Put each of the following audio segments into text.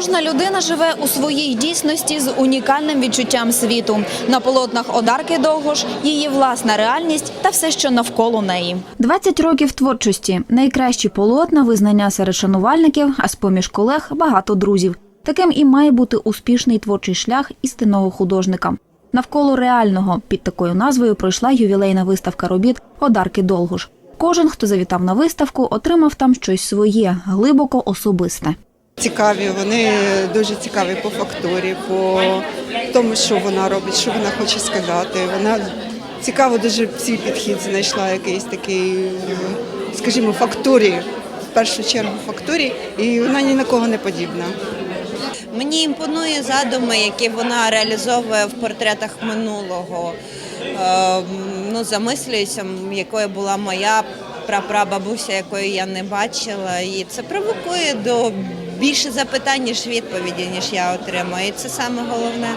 Кожна людина живе у своїй дійсності з унікальним відчуттям світу. На полотнах Одарки Довгош її власна реальність та все, що навколо неї. 20 років творчості, найкращі полотна, визнання серед шанувальників, а з поміж колег багато друзів. Таким і має бути успішний творчий шлях істинного художника. Навколо реального під такою назвою пройшла ювілейна виставка робіт Одарки Долгош. Кожен, хто завітав на виставку, отримав там щось своє, глибоко особисте. Цікаві, вони дуже цікаві по фактурі, по тому, що вона робить, що вона хоче сказати. Вона цікаво дуже свій підхід знайшла якийсь такий, скажімо, фактурі, в першу чергу фактурі, і вона ні на кого не подібна. Мені імпонує задуми, які вона реалізовує в портретах минулого. Е, ну, замислююся, якою була моя прапрабабуся, якої я не бачила. І це провокує до більше запитань, ніж відповіді, ніж я отримаю. І це саме головне.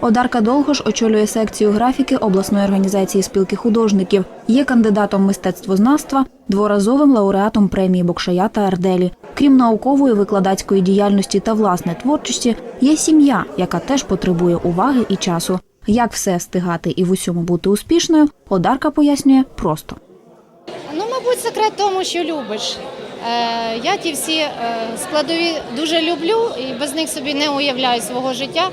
Одарка Долгош очолює секцію графіки обласної організації спілки художників. Є кандидатом мистецтвознавства, дворазовим лауреатом премії Бокшая та Арделі. Крім наукової викладацької діяльності та власне творчості, є сім'я, яка теж потребує уваги і часу. Як все встигати і в усьому бути успішною, Одарка пояснює просто. Ну, мабуть, секрет тому, що любиш. Е, я ті всі е, складові дуже люблю і без них собі не уявляю свого життя.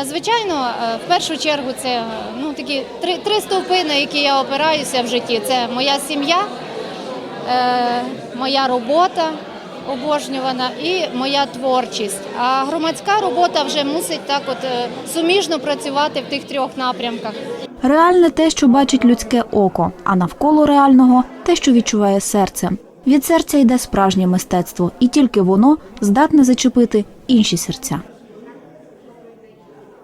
Е, звичайно, в першу чергу це ну, такі три, три стовпи, на які я опираюся в житті. Це моя сім'я, моя робота обожнювана і моя творчість. А громадська робота вже мусить так от суміжно працювати в тих трьох напрямках. Реальне те, що бачить людське око, а навколо реального те, що відчуває серце. Від серця йде справжнє мистецтво, і тільки воно здатне зачепити інші серця.